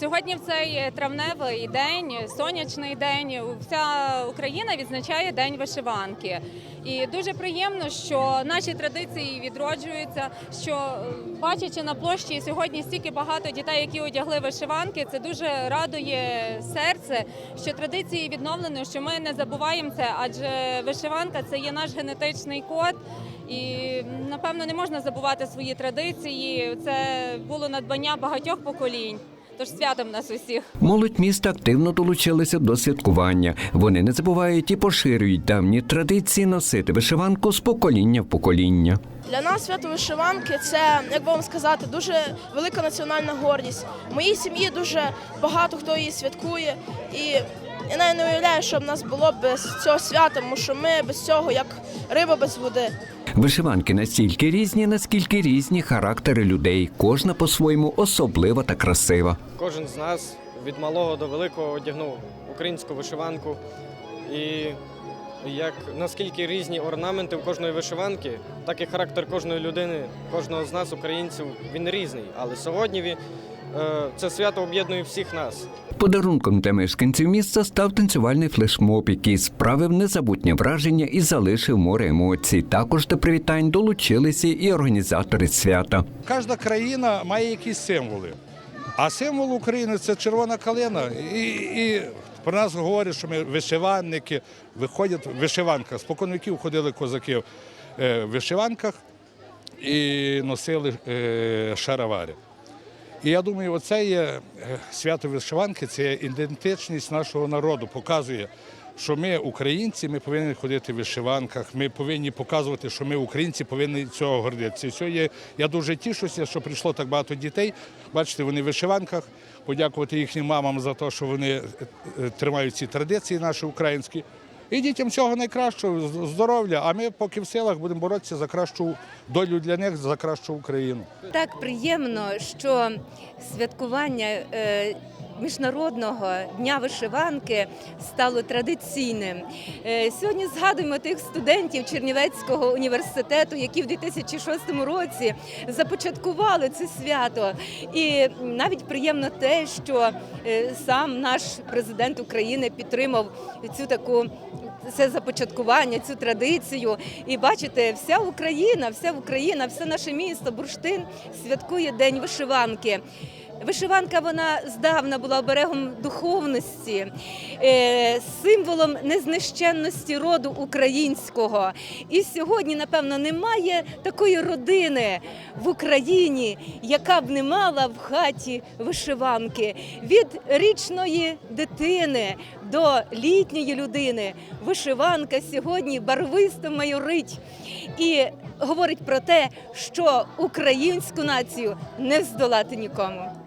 Сьогодні в цей травневий день, сонячний день, вся Україна відзначає День вишиванки. І дуже приємно, що наші традиції відроджуються. Що бачачи на площі сьогодні стільки багато дітей, які одягли вишиванки, це дуже радує серце, що традиції відновлені, що ми не забуваємо це, адже вишиванка це є наш генетичний код. І напевно не можна забувати свої традиції. Це було надбання багатьох поколінь. Тож святом нас усіх. Молодь міста активно долучилася до святкування. Вони не забувають і поширюють давні традиції носити вишиванку з покоління в покоління. Для нас свято вишиванки це, як би вам сказати, дуже велика національна гордість. В моїй сім'ї дуже багато хто її святкує. І я навіть не уявляю, що б нас було без цього свята, тому що ми без цього як риба без води. Вишиванки настільки різні, наскільки різні характери людей. Кожна по-своєму особлива та красива. Кожен з нас від малого до великого одягнув українську вишиванку. І як наскільки різні орнаменти у кожної вишиванки, так і характер кожної людини, кожного з нас, українців, він різний. Але сьогодні він, е, це свято об'єднує всіх нас. Подарунком для мешканців міста став танцювальний флешмоб, який справив незабутнє враження і залишив море емоцій. Також до привітань долучилися і організатори свята. Кожна країна має якісь символи. А символ України це червона калина. І, і про нас говорять, що ми вишиванники, виходять в вишиванках. Спокон віків ходили козаки е, в вишиванках і носили е, шаровари. І я думаю, оце є е, свято вишиванки, це є ідентичність нашого народу, показує, що ми українці, ми повинні ходити в вишиванках, ми повинні показувати, що ми українці повинні цього гордитися. І сьогодні я дуже тішуся, що прийшло так багато дітей. Бачите, вони в вишиванках. Подякувати їхнім мамам за те, що вони е, е, тримають ці традиції наші українські. І дітям всього найкращого, здоров'я. А ми поки в силах будемо боротися за кращу долю для них, за кращу Україну. Так приємно, що святкування е, міжнародного дня вишиванки стало традиційним. Е, Сьогодні згадуємо тих студентів Чернівецького університету, які в 2006 році започаткували це свято. І навіть приємно те, що е, сам наш президент України підтримав цю таку. Це започаткування, цю традицію. І бачите, вся Україна, вся Україна, все наше місто Бурштин святкує День вишиванки. Вишиванка вона здавна була оберегом духовності, е, символом незнищенності роду українського. І сьогодні, напевно, немає такої родини в Україні, яка б не мала в хаті вишиванки. Від річної дитини до літньої людини вишиванка сьогодні барвисто майорить і говорить про те, що українську націю не здолати нікому.